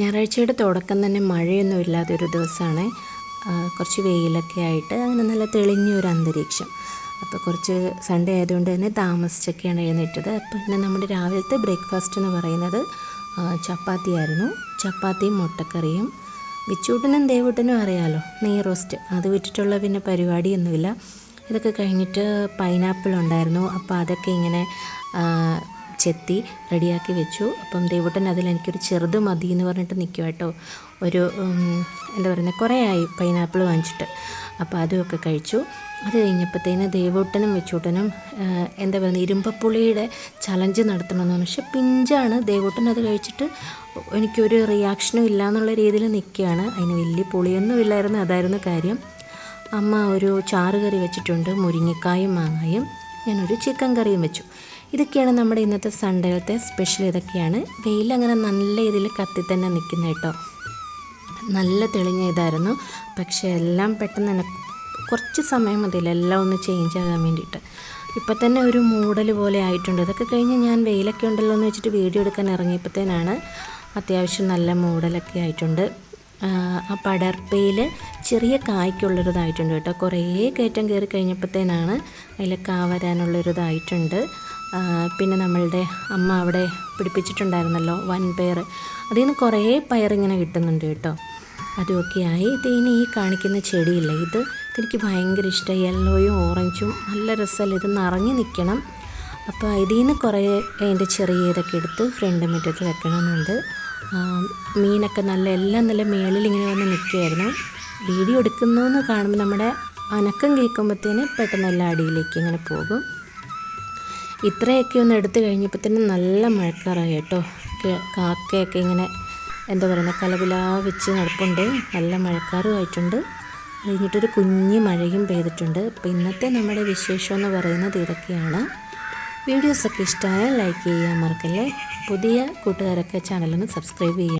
ഞായറാഴ്ചയുടെ തുടക്കം തന്നെ മഴയൊന്നും ഇല്ലാത്ത ഒരു ദിവസമാണ്. കുറച്ച് വെയിലൊക്കെ ആയിട്ട് അങ്ങനെ നല്ല തെളിഞ്ഞ ഒരു അന്തരീക്ഷം. അപ്പോൾ കുറച്ച് സൺഡേ ആയതുകൊണ്ട് തന്നെ താമസിച്ചൊക്കെയാണ് എഴുന്നേറ്റത് അപ്പോൾ പിന്നെ നമ്മുടെ രാവിലത്തെ ബ്രേക്ക്ഫാസ്റ്റ് എന്ന് പറയുന്നത് ചപ്പാത്തി ആയിരുന്നു ചപ്പാത്തിയും മുട്ടക്കറിയും. വിച്ചൂട്ടനും ദേവൂട്ടനും അറിയാമല്ലോ നെയ് റോസ്റ്റ്. അത് വിട്ടിട്ടുള്ള പിന്നെ പരിപാടിയൊന്നുമില്ല. ഇതൊക്കെ കഴിഞ്ഞിട്ട് പൈനാപ്പിൾ ഉണ്ടായിരുന്നു. അപ്പോൾ അതൊക്കെ ഇങ്ങനെ ചെത്തി റെഡിയാക്കി വെച്ചു. അപ്പം ദേവട്ടൻ അതിൽ എനിക്കൊരു ചെറുത് മതി എന്ന് പറഞ്ഞിട്ട് നിൽക്കും കേട്ടോ. ഒരു എന്താ പറയുന്നത് കുറേ ആയി പൈനാപ്പിൾ വാങ്ങിച്ചിട്ട്. അപ്പോൾ അതുമൊക്കെ കഴിച്ചു. അത് കഴിഞ്ഞപ്പോഴത്തേന് ദേവൂട്ടനും വെച്ചൂട്ടനും എന്താ പറയുക ഇരുമ്പപ്പുളിയുടെ ചലഞ്ച് നടത്തണമെന്ന് പക്ഷെ പിഞ്ചാണ് ദേവൂട്ടൻ അത് കഴിച്ചിട്ട് എനിക്കൊരു റിയാക്ഷനും ഇല്ല എന്നുള്ള രീതിയിൽ നിൽക്കുകയാണ്. അതിന് വലിയ പുളിയൊന്നും ഇല്ലായിരുന്നു അതായിരുന്നു കാര്യം. അമ്മ ഒരു ചാറ് കറി വെച്ചിട്ടുണ്ട്. മുരിങ്ങക്കായും മാങ്ങായും. ഞാനൊരു ചിക്കൻ കറിയും വെച്ചു. ഇതൊക്കെയാണ് നമ്മുടെ ഇന്നത്തെ സൺഡേയിലത്തെ സ്പെഷ്യൽ. ഇതൊക്കെയാണ് വെയിൽ അങ്ങനെ നല്ല ഇതിൽ കത്തി തന്നെ നിൽക്കുന്ന കേട്ടോ. നല്ല തെളിഞ്ഞ ഇതായിരുന്നു. പക്ഷേ എല്ലാം പെട്ടെന്ന് തന്നെ കുറച്ച് സമയം മതിയില്ല എല്ലാം ഒന്ന് ചേഞ്ച് ആകാൻ വേണ്ടിയിട്ട്. ഇപ്പം തന്നെ ഒരു മൂടൽ പോലെ ആയിട്ടുണ്ട്. ഇതൊക്കെ കഴിഞ്ഞ് ഞാൻ വെയിലൊക്കെ ഉണ്ടല്ലോ എന്ന് വെച്ചിട്ട് വീഡിയോ എടുക്കാൻ ഇറങ്ങിയപ്പോഴത്തേനാണ് അത്യാവശ്യം നല്ല മൂടലൊക്കെ ആയിട്ടുണ്ട്. ആ പടർപ്പയിൽ ചെറിയ കായ്ക്കുള്ളൊരിതായിട്ടുണ്ട് കേട്ടോ. കുറേ കയറ്റം കയറി കഴിഞ്ഞപ്പോഴത്തേനാണ് അതിൽ കാ വരാനുള്ളൊരിതായിട്ടുണ്ട്. പിന്നെ നമ്മളുടെ അമ്മ അവിടെ പിടിപ്പിച്ചിട്ടുണ്ടായിരുന്നല്ലോ വൻ പയർ അതിൽ നിന്ന് കുറേ പയറിങ്ങനെ കിട്ടുന്നുണ്ട് കേട്ടോ. അതുമൊക്കെയായി. ഇനി ഈ കാണിക്കുന്ന ചെടിയില്ല ഇത് എനിക്ക് ഭയങ്കര ഇഷ്ടമായി യെല്ലോയും ഓറഞ്ചും നല്ല രസമല്ല ഇത് നിറഞ്ഞു നിൽക്കണം. അപ്പോൾ ഇതിൽ നിന്ന് കുറേ അതിന്റെ ചെറിയ ഇതൊക്കെ എടുത്ത് ഫ്രണ്ട് മുറ്റത്ത് വെക്കണമെന്നുണ്ട്. മീനൊക്കെ നല്ല എല്ലാം നല്ല മേളിൽ ഇങ്ങനെ വന്ന് നിൽക്കുമായിരുന്നു വീഡിയോ എടുക്കുന്നു എന്ന് കാണുമ്പോൾ നമ്മുടെ അനക്കം കേൾക്കുമ്പോഴത്തേന് പെട്ടെന്ന് എല്ലാ അടിയിലേക്ക് ഇങ്ങനെ പോകും. ഇത്രയൊക്കെ ഒന്ന് എടുത്തു കഴിഞ്ഞപ്പോൾ തന്നെ നല്ല മഴക്കാറായി കേട്ടോ. കാക്കയൊക്കെ ഇങ്ങനെ എന്താ പറയുക കലവിലാ വെച്ച് നടപ്പുണ്ട്. നല്ല മഴക്കാറും ആയിട്ടുണ്ട്. കഴിഞ്ഞിട്ടൊരു കുഞ്ഞ് മഴയും പെയ്തിട്ടുണ്ട്. അപ്പോൾ ഇന്നത്തെ നമ്മുടെ വിശേഷം എന്ന് പറയുന്നത് ഇതൊക്കെയാണ്. വീഡിയോസൊക്കെ ഇഷ്ടമായാൽ ലൈക്ക് ചെയ്യാൻ മറക്കല്ലേ? പുതിയ കൂട്ടുകാരൊക്കെ ചാനലൊന്ന് സബ്സ്ക്രൈബ് ചെയ്യുക